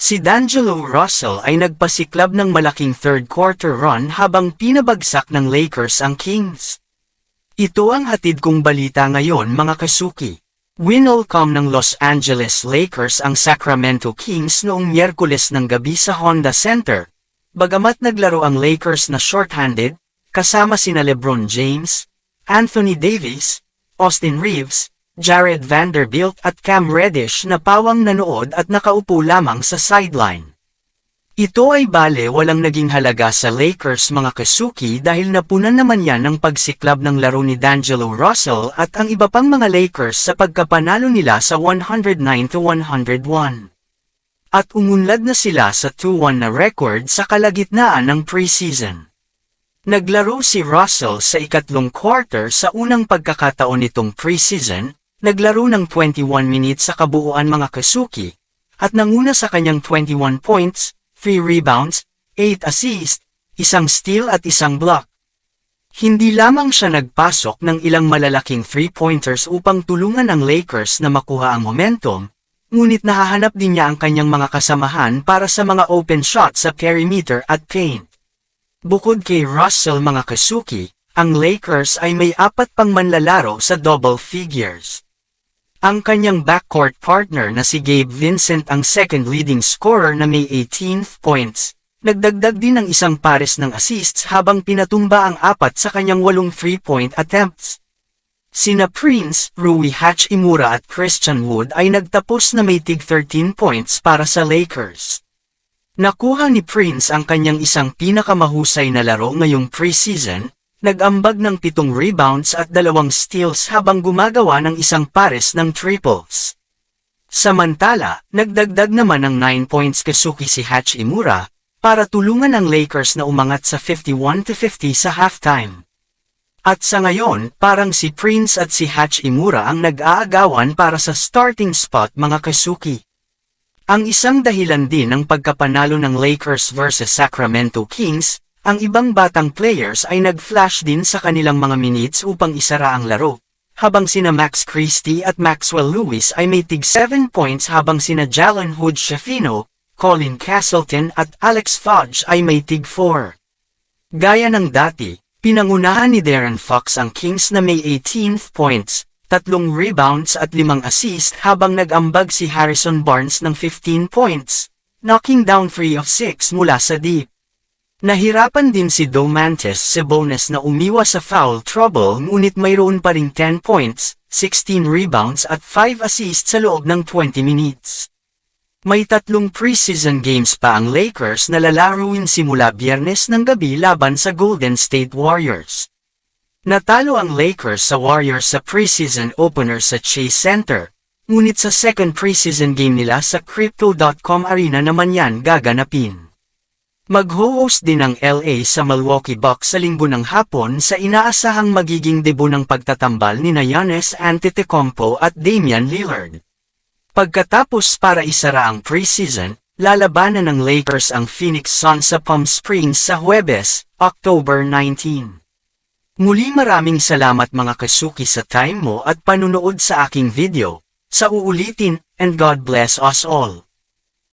Si D'Angelo Russell ay nagpasiklab ng malaking third quarter run habang pinabagsak ng Lakers ang Kings. Ito ang hatid kong balita ngayon mga kasuki. Winolcom ng Los Angeles Lakers ang Sacramento Kings noong Miyerkules ng gabi sa Honda Center. Bagamat naglaro ang Lakers na shorthanded, kasama sina LeBron James, Anthony Davis, Austin Reeves, Jared Vanderbilt at Cam Reddish na pawang nanood at nakaupo lamang sa sideline. Ito ay bale walang naging halaga sa Lakers mga kasuki dahil napunan naman yan ng pagsiklab ng laro ni D'Angelo Russell at ang iba pang mga Lakers sa pagkapanalo nila sa 109-101. At umunlad na sila sa 2-1 na record sa kalagitnaan ng preseason. Naglaro si Russell sa ikatlong quarter sa unang pagkakataon nitong preseason, naglaro ng 21 minutes sa kabuuan mga kasuki, at nanguna sa kanyang 21 points, 3 rebounds, 8 assists, isang steal at isang block. Hindi lamang siya nagpasok ng ilang malalaking three-pointers upang tulungan ang Lakers na makuha ang momentum, ngunit nahahanap din niya ang kanyang mga kasamahan para sa mga open shots sa perimeter at paint. Bukod kay Russell mga kasuki, ang Lakers ay may apat pang manlalaro sa double figures. Ang kanyang backcourt partner na si Gabe Vincent ang second leading scorer na may 18 points. Nagdagdag din ng isang pares ng assists habang pinatumba ang apat sa kanyang walong three-point attempts. Sina Prince, Rui Hachimura at Christian Wood ay nagtapos na may tig 13 points para sa Lakers. Nakuha ni Prince ang kanyang isang pinakamahusay na laro ngayong preseason, Nag-ambag ng pitong rebounds at dalawang steals habang gumagawa ng isang pares ng triples. Samantala, nagdagdag naman ng 9 points kasuki si Hachimura, para tulungan ang Lakers na umangat sa 51-50 sa halftime. At sa ngayon, parang si Prince at si Hachimura ang nag-aagawan para sa starting spot mga kasuki. Ang isang dahilan din ng pagkapanalo ng Lakers versus Sacramento Kings, ang ibang batang players ay nag-flash din sa kanilang mga minutes upang isara ang laro, habang sina Max Christie at Maxwell Lewis ay may tig 7 points habang sina Jalen Hood Shafino, Colin Castleton at Alex Fudge ay may tig 4. Gaya ng dati, pinangunahan ni Darren Fox ang Kings na may 18 points, tatlong rebounds at limang assist habang nag-ambag si Harrison Barnes ng 15 points, knocking down 3 of 6 mula sa deep. Nahirapan din si Domantas Sabonis na umiwas sa foul trouble ngunit mayroon pa ring 10 points, 16 rebounds at 5 assists sa loob ng 20 minutes. May tatlong preseason games pa ang Lakers na lalaruin simula biyernes ng gabi laban sa Golden State Warriors. Natalo ang Lakers sa Warriors sa preseason opener sa Chase Center, ngunit sa second preseason game nila sa Crypto.com Arena naman yan gaganapin. Mag-host din ang LA sa Milwaukee Bucks sa linggo ng hapon sa inaasahang magiging debut ng pagtatambal ni Giannis Antetokounmpo at Damian Lillard. Pagkatapos para isara ang preseason, lalabanan ng Lakers ang Phoenix Suns sa Palm Springs sa Huwebes, October 19. Muli maraming salamat mga kasuki sa time mo at panunood sa aking video. Sa uulitin, and God bless us all.